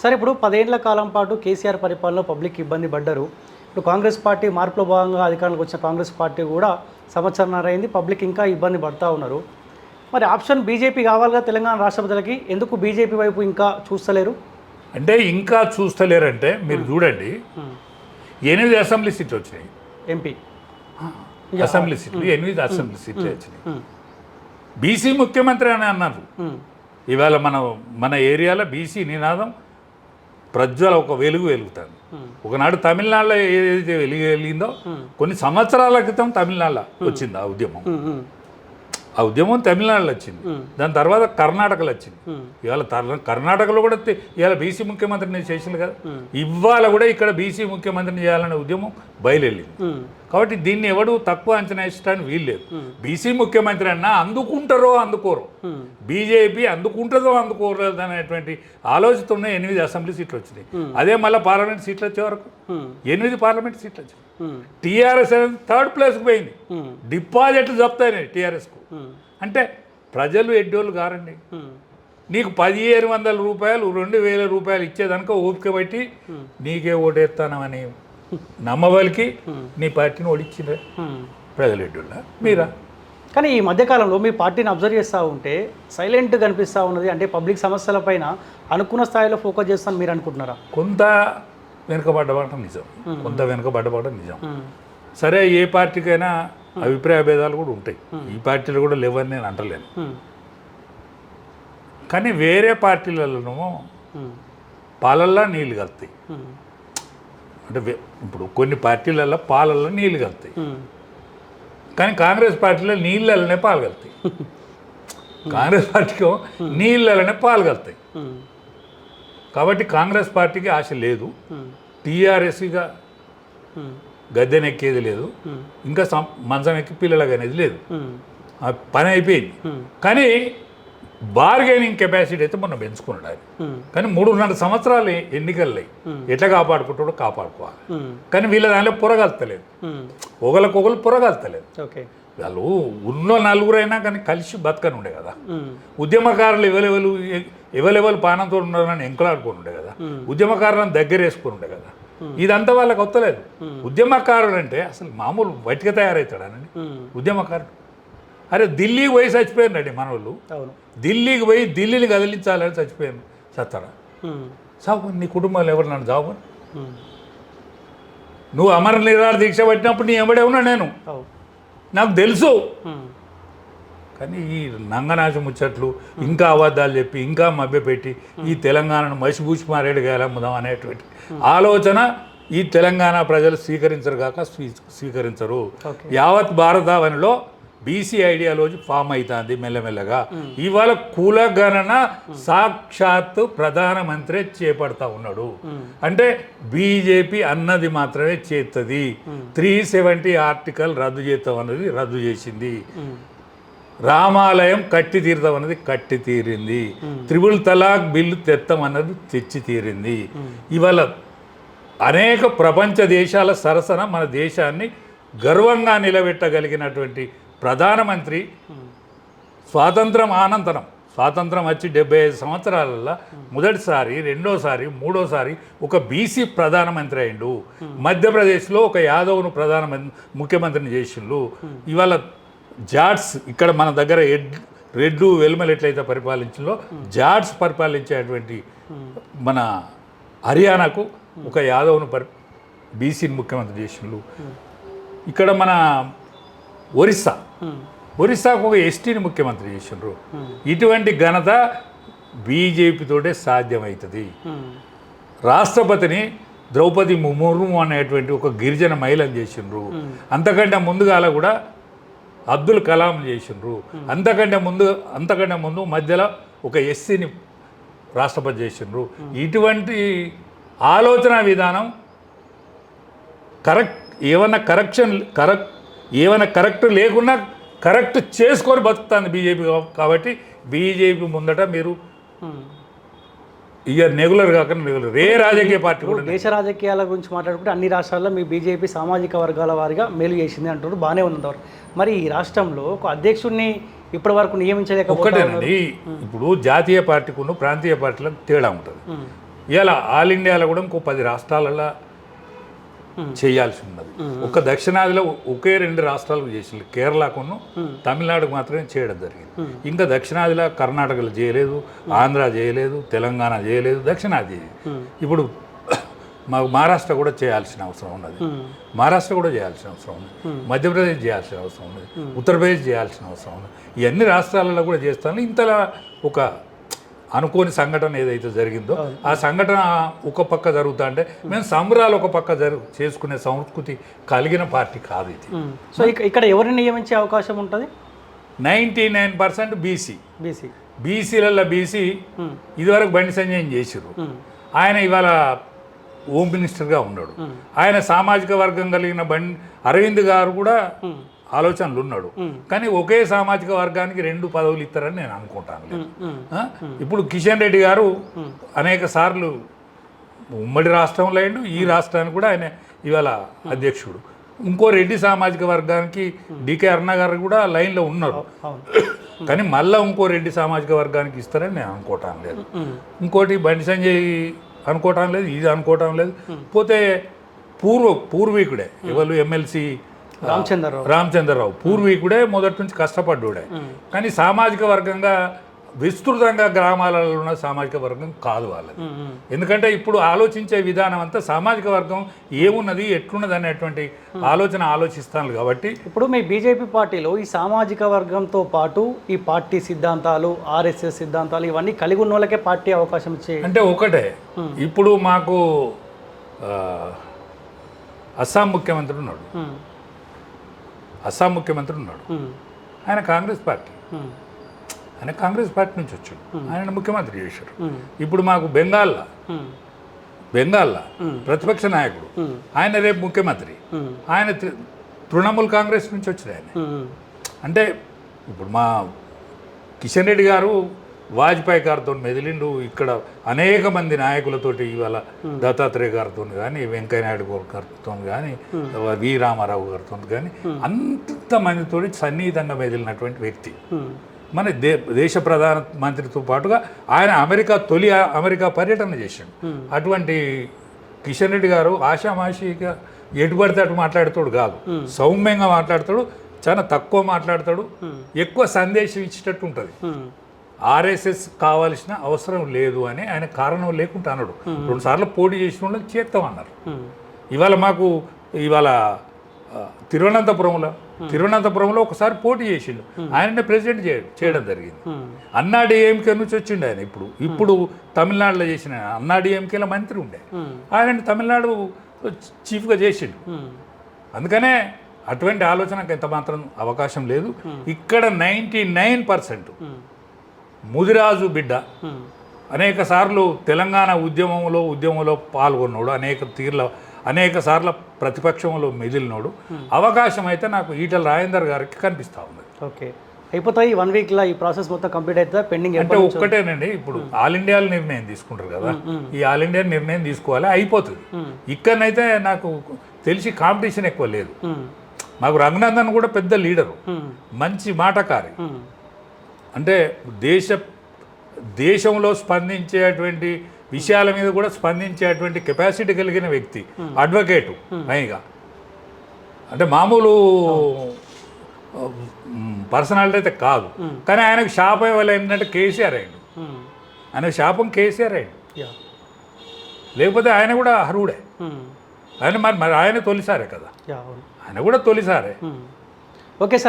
సరే ఇప్పుడు పదేళ్ళ కాలం పాటు కేసీఆర్ పరిపాలనలో పబ్లిక్ ఇబ్బంది పడ్డారు. ఇప్పుడు కాంగ్రెస్ పార్టీ మార్పులో భాగంగా అధికారంలోకి వచ్చిన కాంగ్రెస్ పార్టీ కూడా సంవత్సరంన్నర అయింది పబ్లిక్ ఇంకా ఇబ్బంది పడతా ఉన్నారు. మరి ఆప్షన్ బీజేపీ కావాలిగా తెలంగాణ రాష్ట్ర ప్రజలకి ఎందుకు బీజేపీ వైపు ఇంకా చూస్తలేరు? అంటే ఇంకా చూస్తలేరంటే మీరు చూడండి. ఎనిమిది అసెంబ్లీ సీట్లు వచ్చినాయి. ఎంపీ. అసెంబ్లీ సీట్లు ఎనిమిది అసెంబ్లీ సీట్లు వచ్చినాయి. బీసీ ముఖ్యమంత్రి అని అన్నారు. ఇవాళ మన మన ఏరియాలో బీసీ నినాదం ప్రజ్వల ఒక వెలుగు వెలుగుతుంది. ఒకనాడు తమిళనాడులో ఏదైతే వెలుగు వెలిగిందో కొన్ని సంవత్సరాల క్రితం తమిళనాడులో వచ్చింది ఆ ఉద్యమం. ఆ ఉద్యమం తమిళనాడులో వచ్చింది. దాని తర్వాత కర్ణాటకలో వచ్చింది. ఇవాళ తర్- కర్ణాటకలో కూడా ఇవాళ బీసీ ముఖ్యమంత్రిని చేసింది కదా. ఇవాళ కూడా ఇక్కడ బీసీ ముఖ్యమంత్రిని చేయాలనే ఉద్యమం బయలుదేరింది. కాబట్టి దీన్ని ఎవడు తక్కువ అంచనా ఇష్టాన్ని వీల్లేదు. బీసీ ముఖ్యమంత్రి అన్నా అందుకుంటారో అందుకోరు. బీజేపీ అందుకుంటుందో అందుకోరు అనేటువంటి ఆలోచన ఉన్న ఎనిమిది అసెంబ్లీ సీట్లు వచ్చినాయి. అదే మళ్ళీ పార్లమెంట్ సీట్లు వచ్చే వరకు. ఎనిమిది పార్లమెంట్ సీట్లు వచ్చినాయి. టీఆర్ఎస్ అనేది థర్డ్ ప్లేస్కి పోయింది. డిపాజిట్లు చెప్తాయి టీఆర్ఎస్కు. అంటే ప్రజలు ఎడ్డోళ్ళు కారండి. నీకు పదిహేను వందల రూపాయలు రెండు వేల రూపాయలు ఇచ్చేదానిక ఓపిక బట్టి నీకే ఓటేస్తానమని నమ్మవలికి నీ పార్టీని ఓడించిండ్రే ప్రజలు ఎడ్డోళ్ళ మీరా? కానీ ఈ మధ్యకాలంలో మీ పార్టీని అబ్జర్వ్ చేస్తూ ఉంటే సైలెంట్ కనిపిస్తూ ఉన్నది. అంటే పబ్లిక్ సమస్యలపైన అనుకున్న స్థాయిలో ఫోకస్ చేస్తాను మీరు అనుకుంటున్నారా? కొంత వెనుకబడ్డబడటం నిజం. కొంత వెనుకబడ్డబడటం నిజం. సరే ఏ పార్టీకైనా అభిప్రాయ భేదాలు కూడా ఉంటాయి. ఈ పార్టీలు కూడా లేవని నేను అంటలేను. కానీ వేరే పార్టీలలో పాలల్లో నీళ్ళు కలుతాయి. అంటే ఇప్పుడు కొన్ని పార్టీలలో పాలల్లో నీళ్ళు కలుతాయి. కానీ కాంగ్రెస్ పార్టీలో నీళ్ళనే పాలు కలుతాయి. కాంగ్రెస్ పార్టీకి నీళ్ళనే పాలు కలుతాయి. కాబట్టి కాంగ్రెస్ పార్టీకి ఆశ లేదు. టీఆర్ఎస్గా గద్దెనెక్కేది లేదు. ఇంకా మంచం ఎక్కి పిల్లలకి అనేది లేదు. పని అయిపోయింది. కానీ బార్గెనింగ్ కెపాసిటీ అయితే మొన్న పెంచుకున్నాడు ఆయన. కానీ మూడున్నర సంవత్సరాలు ఎన్నికలు. ఎట్లా కాపాడుకుంటాడో కాపాడుకోవాలి. కానీ వీళ్ళ దానిలో పొరగలుతలేదు. ఒకరికొకరు పొరగలుతలేదు. వాళ్ళు ఉన్న నలుగురైనా కానీ కలిసి బతకని ఉండే కదా ఉద్యమకారులు ఎవరెవరు ఎవరెవరు పానంతో ఉన్నారని ఎంకలాడుకొని ఉండే కదా ఉద్యమకారులను దగ్గర వేసుకొని ఉండే కదా ఇదంతా వాళ్ళకి వస్తలేదు ఉద్యమకారుడు అంటే అసలు మామూలు బయటకు తయారవుతాడనండి ఉద్యమకారుడు. అరే ఢిల్లీకి పోయి చచ్చిపోయినాడు మన వాళ్ళు ఢిల్లీకి పోయి ఢిల్లీని కదిలించాలని చచ్చిపోయాను సత్తాడా సాగు నీ కుటుంబాలు ఎవరు నన్ను జాబు నువ్వు అమర నిరాహార దీక్ష పట్టినప్పుడు నీ ఎవడే ఉన్నా నేను. నాకు తెలుసు. కానీ ఈ నంగనాశ ముచ్చట్లు ఇంకా అబద్ధాలు చెప్పి ఇంకా మభ్యపెట్టి ఈ తెలంగాణను మసిబూసి మారేడు గేలమ్ముదాం అనేటువంటి ఆలోచన ఈ తెలంగాణ ప్రజలు స్వీకరించరు కాక స్వీ- స్వీకరించరు. యావత్ భారతావనిలో బీసీ ఐడియాలజీ ఫామ్ అవుతుంది మెల్లమెల్లగా. ఇవాళ కులగణన సాక్షాత్తు ప్రధానమంత్రి చేపడతా ఉన్నాడు. అంటే బీజేపీ అన్నది మాత్రమే చేస్తుంది త్రీ సెవెంటీ ఆర్టికల్ రద్దు చేస్తాం అన్నది రద్దు చేసింది. రామాలయం కట్టి తీరుతాం అన్నది కట్టి తీరింది. త్రిబుల్ తలాక్ బిల్లు తెత్తం అన్నది తెచ్చి తీరింది. ఇవాళ అనేక ప్రపంచ దేశాల సరసన మన దేశాన్ని గర్వంగా నిలబెట్టగలిగినటువంటి ప్రధానమంత్రి స్వాతంత్రం అనంతరం స్వాతంత్రం వచ్చి డెబ్బై ఐదు సంవత్సరాలలో మొదటిసారి రెండోసారి మూడోసారి ఒక బీసీ ప్రధానమంత్రి అయిండు. మధ్యప్రదేశ్లో ఒక యాదవ్ను ప్రధానమంత్రి ముఖ్యమంత్రిని చేసిండు. ఇవాళ జాట్స్ ఇక్కడ మన దగ్గర ఎడ్ రెడ్డు వెలుమలు ఎట్లయితే పరిపాలించిందో జాట్స్ పరిపాలించేటువంటి మన హర్యానాకు ఒక యాదవ్ను పరి బీసీని ముఖ్యమంత్రి చేసిండు. ఇక్కడ మన ఒరిస్సా. ఒరిస్సాకు ఒక ఎస్టీని ముఖ్యమంత్రి చేసిండ్రు. ఇటువంటి ఘనత బీజేపీతోటే సాధ్యమవుతుంది రాష్ట్రపతిని ద్రౌపది ముర్ము అనేటువంటి ఒక గిరిజన మహిళను చేసిండ్రు. అంతకంటే ముందుగాల కూడా అబ్దుల్ కలాం చేసిండ్రు. అంతకంటే ముందు అంతకంటే ముందు మధ్యలో ఒక ఎస్సీని రాష్ట్రపతి చేసిండ్రు. ఇటువంటి ఆలోచన విధానం కరెక్ట్ ఏమన్నా కరెక్షన్ కరెక్ట్ ఏమైనా కరెక్ట్ లేకున్నా కరెక్ట్ చేసుకొని బతుకుతుంది బీజేపీ కాబట్టి బీజేపీ ముందట మీరు ఇక రెగ్యులర్ కాకుండా రెగ్యులర్ ఏ రాజకీయ పార్టీ కూడా దేశ రాజకీయాల గురించి మాట్లాడుకుంటే అన్ని రాష్ట్రాల్లో మీ బీజేపీ సామాజిక వర్గాల వారిగా మేలు చేసింది అంటారు బాగానే ఉన్నంతవరకు. మరి ఈ రాష్ట్రంలో ఒక అధ్యక్షుడిని ఇప్పటి వరకు నియమించలేకపోతే ఒక్కటేనండి ఇప్పుడు జాతీయ పార్టీకును ప్రాంతీయ పార్టీలకు తేడా ఉంటుంది. ఇవాళ ఆల్ ఇండియాలో కూడా ఇంకో పది రాష్ట్రాలలో చేయాల్సి ఉన్నది ఒక దక్షిణాదిలో ఒకే రెండు రాష్ట్రాలకు చేసింది కేరళకును తమిళనాడుకు మాత్రమే చేయడం జరిగింది. ఇంకా దక్షిణాదిలో కర్ణాటకలో చేయలేదు ఆంధ్ర చేయలేదు తెలంగాణ చేయలేదు దక్షిణాది. ఇప్పుడు మాకు మహారాష్ట్ర కూడా చేయాల్సిన అవసరం ఉన్నది. మహారాష్ట్ర కూడా చేయాల్సిన అవసరం ఉంది మధ్యప్రదేశ్ చేయాల్సిన అవసరం ఉంది ఉత్తరప్రదేశ్ చేయాల్సిన అవసరం ఉంది ఈ అన్ని రాష్ట్రాలలో కూడా చేస్తాను. ఇంతలా ఒక అనుకోని సంఘటన ఏదైతే జరిగిందో ఆ సంఘటన ఒక పక్క జరుగుతా అంటే మేము సంబరాలు ఒక పక్క జరుగు చేసుకునే సంస్కృతి కలిగిన పార్టీ కాదు ఇది. సో ఇక ఇక్కడ ఎవరిని నియమించే అవకాశం ఉంటుంది? Ninety nine percent BC. BC. బీసీలలో బీసీ ఇదివరకు బండి సంజయ్ చేసిరు ఆయన ఇవాళ హోమ్ మినిస్టర్గా ఉన్నాడు. ఆయన సామాజిక వర్గం కలిగిన బండి అరవింద్ గారు కూడా ఆలోచనలు ఉన్నాడు కానీ ఒకే సామాజిక వర్గానికి రెండు పదవులు ఇస్తారని నేను అనుకుంటాను? ఇప్పుడు కిషన్ రెడ్డి గారు అనేక సార్లు ఉమ్మడి రాష్ట్రంలో అయ్యిండు ఈ రాష్ట్రానికి కూడా ఆయన ఇవాళ అధ్యక్షుడు. ఇంకో రెడ్డి సామాజిక వర్గానికి డికే అరుణ గారు కూడా లైన్లో ఉన్నారు కానీ మళ్ళీ ఇంకో రెడ్డి సామాజిక వర్గానికి ఇస్తారని నేను అనుకోవటం లేదు. ఇంకోటి బండి సంజయ్ అనుకోవటం లేదు ఇది అనుకోవటం లేదు. పోతే పూర్వ పూర్వీకుడే ఎవరు? ఎమ్మెల్సీ రామచంద్రరావు. రామచంద్రరావు. పూర్వీకుడే మొదటి నుంచి కష్టపడ్డాడే. కానీ సామాజిక వర్గంగా విస్తృతంగా గ్రామాలలో ఉన్న సామాజిక వర్గం కాదు వాళ్ళది. ఎందుకంటే ఇప్పుడు ఆలోచించే విధానం అంతా సామాజిక వర్గం ఏమున్నది ఎట్లున్నది అనేటువంటి ఆలోచన ఆలోచిస్తాను కాబట్టి ఇప్పుడు మీ బీజేపీ పార్టీలో ఈ సామాజిక వర్గంతో పాటు ఈ పార్టీ సిద్ధాంతాలు ఆర్ఎస్ఎస్ సిద్ధాంతాలు ఇవన్నీ కలిగి ఉన్న వాళ్ళకే పార్టీ అవకాశం ఇచ్చే అంటే ఒకటే. ఇప్పుడు మాకు అస్సాం ముఖ్యమంత్రి ఉన్నాడు. అస్సాం ముఖ్యమంత్రి ఉన్నాడు. ఆయన కాంగ్రెస్ పార్టీ. ఆయన కాంగ్రెస్ పార్టీ నుంచి వచ్చాడు. ఆయన ముఖ్యమంత్రి చేశాడు ఉమ్, ఇప్పుడు మాకు బెంగాల్లో బెంగాల్లో ప్రతిపక్ష నాయకుడు. ఆయన రేపు ముఖ్యమంత్రి. ఆయన తృణమూల్ కాంగ్రెస్ నుంచి వచ్చాడు ఆయన. అంటే ఇప్పుడు మా కిషన్ రెడ్డి గారు వాజ్పేయి గారితో మెదిలిండు. ఇక్కడ అనేక మంది నాయకులతోటి ఇవాళ దత్తాత్రేయ గారితో కానీ వెంకయ్య నాయుడు గారితో కానీ వి రామారావు గారితో కానీ అంత మందితో సన్నిహితంగా మెదిలినటువంటి వ్యక్తి. మన దే దేశ ప్రధాన మంత్రితో పాటుగా ఆయన అమెరికా తొలి అమెరికా పర్యటన చేశాడు అటువంటి కిషన్ రెడ్డి గారు ఆషామాషిగా ఎటు పడితే అటు మాట్లాడతాడు కాదు. సౌమ్యంగా మాట్లాడతాడు చాలా తక్కువ మాట్లాడతాడు ఎక్కువ సందేశం ఇచ్చేటట్టు ఉంటుంది. ఆర్ఎస్ఎస్ కావాల్సిన అవసరం లేదు అని ఆయన కారణం లేకుండా అన్నాడు రెండు సార్లు పోటీ చేసిన వాళ్ళని చేస్తామన్నారు ఇవాళ మాకు ఇవాళ తిరువనంతపురంలో తిరువనంతపురంలో ఒకసారి పోటీ చేసిండు. ఆయననే ప్రెసిడెంట్ చేయడం జరిగింది. ఉమ్, అన్నా డిఎంకే నుంచి వచ్చిండు ఆయన ఇప్పుడు. ఇప్పుడు తమిళనాడులో చేసిన ఆయన. అన్నా డిఎంకేలో మంత్రి ఉండే. ఆయన తమిళనాడు చీఫ్గా చేసిండు. అందుకనే అటువంటి ఆలోచనకు ఎంత మాత్రం అవకాశం లేదు. ఇక్కడ నైంటీ నైన్ పర్సెంట్ ముదిరాజు బిడ్డ. అనేక సార్లు తెలంగాణ ఉద్యమంలో ఉద్యమంలో పాల్గొన్నాడు అనేక తీర్ల అనేక సార్లు ప్రతిపక్షంలో మెదిలినోడు. అవకాశం అయితే నాకు ఈటల రాజేందర్ గారికి కనిపిస్తా ఉంది. ఓకే. అయిపోతాయి వన్ వీక్లో ఈ ప్రాసెస్ మొత్తం కంప్లీట్ అవుతుందా పెండింగ్ అంటే ఒక్కటేనండి ఇప్పుడు ఆల్ ఇండియాలో నిర్ణయం తీసుకుంటారు కదా. ఈ ఆల్ ఇండియా నిర్ణయం తీసుకోవాలి అయిపోతుంది. ఇక్కడనైతే నాకు తెలిసి కాంపిటీషన్ ఎక్కువ లేదు. మాకు రఘునందన్ కూడా పెద్ద లీడరు. మంచి మాటకారి. అంటే దేశ దేశంలో స్పందించేటువంటి విషయాల మీద కూడా స్పందించేటువంటి కెపాసిటీ కలిగిన వ్యక్తి అడ్వకేటు పైగా. అంటే మామూలు పర్సనాలిటీ అయితే కాదు. కానీ ఆయనకు శాపం ఇవ్వాలి ఏంటంటే కేసీఆర్ అయ్యిండు. ఆయన శాపం కేసీఆర్ అయ్యిండు. లేకపోతే ఆయన కూడా అర్హుడే. ఆయన మరి మరి ఆయన తొలిసారే కదా. ఆయన కూడా తొలిసారే. Okay sir